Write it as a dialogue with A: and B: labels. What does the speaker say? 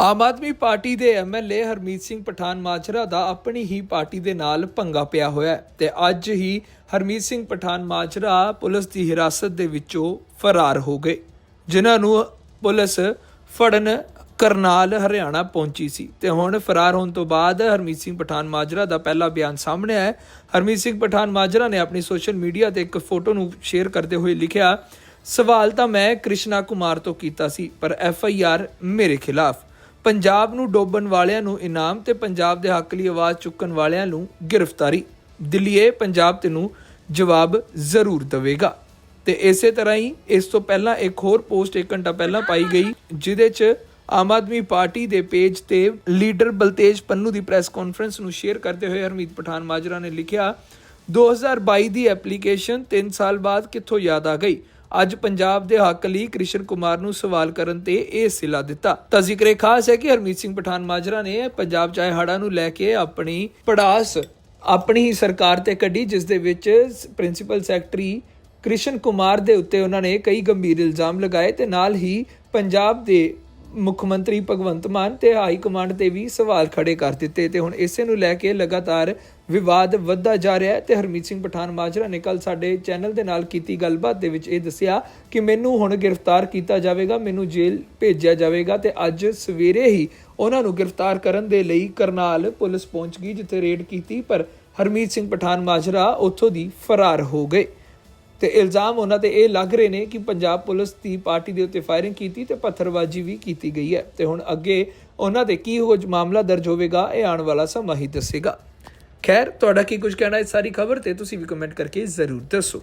A: ਆਮ Aadmi party ਦੇ MLA Harmeet Singh Pathan Majra ਦਾ ਆਪਣੀ ਹੀ ਪਾਰਟੀ ਦੇ ਨਾਲ ਪੰਗਾ ਪਿਆ ਹੋਇਆ ਹੈ ਤੇ ਅੱਜ ਹੀ ਹਰਮੀਤ ਸਿੰਘ ਪਠਾਨ ਮਾਜਰਾ ਪੁਲਿਸ ਦੀ ਹਿਰਾਸਤ ਦੇ ਵਿੱਚੋਂ ਫਰਾਰ ਹੋ ਗਏ, ਜਿਨ੍ਹਾਂ ਨੂੰ ਪੁਲਿਸ ਫੜਨ ਕਰਨਾਲ ਹਰਿਆਣਾ ਪਹੁੰਚੀ ਸੀ ਤੇ ਹੁਣ ਫਰਾਰ ਹੋਣ ਤੋਂ ਬਾਅਦ ਹਰਮੀਤ ਸਿੰਘ ਪਠਾਨ ਮਾਜਰਾ ਦਾ ਪਹਿਲਾ ਬਿਆਨ ਸਾਹਮਣੇ ਆਇਆ ਹਰਮੀਤ ਸਿੰਘ ਪਠਾਨ ਮਾਜਰਾ ਨੇ ਆਪਣੀ ਸੋਸ਼ਲ ਮੀਡੀਆ ਤੇ ਇੱਕ ਫੋਟੋ ਨੂੰ ਸ਼ੇਅਰ ਕਰਦੇ ਹੋਏ ਲਿਖਿਆ, ਸਵਾਲ ਤਾਂ ਮੈਂ ਕ੍ਰਿਸ਼ਨਾ ਕੁਮਾਰ ਤੋਂ ਕੀਤਾ ਸੀ, ਪਰ ਐਫ ਆਈ ਆਰ ਮੇਰੇ ਖਿਲਾਫ। ਪੰਜਾਬ ਨੂੰ ਡੋਬਣ ਵਾਲਿਆਂ ਨੂੰ ਇਨਾਮ ਤੇ ਪੰਜਾਬ ਦੇ ਹੱਕ ਲਈ ਆਵਾਜ਼ ਚੁੱਕਣ ਵਾਲਿਆਂ ਨੂੰ ਗ੍ਰਿਫਤਾਰੀ। ਦਿੱਲੀਏ ਪੰਜਾਬ ਤੈਨੂੰ ਜਵਾਬ ਜ਼ਰੂਰ ਦੇਵੇਗਾ। ਤੇ ਇਸੇ ਤਰ੍ਹਾਂ ਹੀ ਇਸ ਤੋਂ ਪਹਿਲਾਂ ਇੱਕ ਹੋਰ ਪੋਸਟ 1 ਘੰਟਾ ਪਹਿਲਾਂ ਪਾਈ ਗਈ, ਜਿਹਦੇ 'ਚ ਆਮ ਆਦਮੀ ਪਾਰਟੀ ਦੇ ਪੇਜ ਤੇ ਲੀਡਰ ਬਲਤੇਜ ਪੰਨੂ ਦੀ ਪ੍ਰੈਸ ਕਾਨਫਰੰਸ ਨੂੰ ਸ਼ੇਅਰ ਕਰਦੇ ਹੋਏ ਹਰਮੀਤ ਪਠਾਨ ਮਾਜਰਾ ਨੇ ਲਿਖਿਆ 2022 ਦੀ ਐਪਲੀਕੇਸ਼ਨ 3 ਸਾਲ ਬਾਅਦ ਕਿੱਥੋਂ ਯਾਦ ਆ ਗਈ? ਅੱਜ ਪੰਜਾਬ ਦੇ ਹੱਕ ਲਈ ਕ੍ਰਿਸ਼ਨ ਕੁਮਾਰ ਨੂੰ ਸਵਾਲ ਕਰਨ ਤੇ ਇਹ ਸਿਲਾ ਦਿੱਤਾ। ਤਾਂ ਜ਼ਿਕਰੇ ਖਾਸ ਹੈ ਕਿ ਹਰਮੀਤ ਸਿੰਘ ਪਠਾਨ ਮਾਜਰਾ ਨੇ ਪੰਜਾਬ ਚਾਹੇ ਹੜ੍ਹਾਂ ਨੂੰ ਲੈ ਕੇ ਆਪਣੀ ਪੜਾਸ ਆਪਣੀ ਹੀ ਸਰਕਾਰ ਤੇ ਕੱਢੀ, ਜਿਸ ਦੇ ਵਿੱਚ ਪ੍ਰਿੰਸੀਪਲ ਸੈਕਟਰੀ ਕ੍ਰਿਸ਼ਨ ਕੁਮਾਰ ਦੇ ਉੱਤੇ ਉਹਨਾਂ ਨੇ ਕਈ ਗੰਭੀਰ ਇਲਜ਼ਾਮ ਲਗਾਏ ਤੇ ਨਾਲ ਹੀ ਪੰਜਾਬ ਦੇ ਮੁੱਖ ਮੰਤਰੀ ਭਗਵੰਤ ਮਾਨ ਤੇ ਹਾਈ ਕਮਾਂਡ ਤੇ ਵੀ ਸਵਾਲ ਖੜੇ ਕਰ ਦਿੱਤੇ ਤੇ ਹੁਣ ਇਸੇ ਨੂੰ ਲੈ ਕੇ ਲਗਾਤਾਰ ਵਿਵਾਦ ਵੱਧਦਾ ਜਾ ਰਿਹਾ ਹੈ ਤੇ ਹਰਮੀਤ ਸਿੰਘ ਪਠਾਨ ਮਾਜਰਾ ਨੇ ਕੱਲ ਸਾਡੇ ਚੈਨਲ ਦੇ ਨਾਲ ਕੀਤੀ ਗੱਲਬਾਤ ਦੇ ਵਿੱਚ ਇਹ ਦੱਸਿਆ ਕਿ ਮੈਨੂੰ ਹੁਣ ਗ੍ਰਿਫਤਾਰ ਕੀਤਾ ਜਾਵੇਗਾ, ਮੈਨੂੰ ਜੇਲ੍ਹ ਭੇਜਿਆ ਜਾਵੇਗਾ ਤੇ ਅੱਜ ਸਵੇਰੇ ਹੀ ਉਹਨਾਂ ਨੂੰ ਗ੍ਰਿਫਤਾਰ ਕਰਨ ਦੇ ਲਈ ਕਰਨਾਲ ਪੁਲਿਸ ਪਹੁੰਚ ਗਈ ਜਿੱਥੇ ਰੇਡ ਕੀਤੀ ਪਰ ਹਰਮੀਤ ਸਿੰਘ ਪਠਾਨ ਮਾਜਰਾ ਉੱਥੋਂ ਦੀ ਫਰਾਰ ਹੋ ਗਏ। ਤੇ ਇਲਜ਼ਾਮ ਉਹਨਾਂ ਤੇ ਇਹ ਲੱਗ ਰਹੇ ਨੇ ਕਿ ਪੰਜਾਬ ਪੁਲਿਸ ਦੀ ਪਾਰਟੀ ਦੇ ਉੱਤੇ ਫਾਇਰਿੰਗ ਕੀਤੀ ਤੇ ਪੱਥਰਬਾਜ਼ੀ ਵੀ ਕੀਤੀ ਗਈ ਹੈ। ਤੇ ਹੁਣ ਅੱਗੇ ਉਹਨਾਂ 'ਤੇ ਕੀ ਹੋ ਮਾਮਲਾ ਦਰਜ ਹੋਵੇਗਾ, ਇਹ ਆਉਣ ਵਾਲਾ ਸਮਾਂ ਹੀ ਦੱਸੇਗਾ। ਖੈਰ, ਤੁਹਾਡਾ ਕੀ ਕੁਝ ਕਹਿਣਾ ਇਸ ਸਾਰੀ ਖਬਰ ਤੇ ਤੁਸੀਂ ਵੀ ਕਮੈਂਟ ਕਰਕੇ ਜ਼ਰੂਰ ਦੱਸੋ।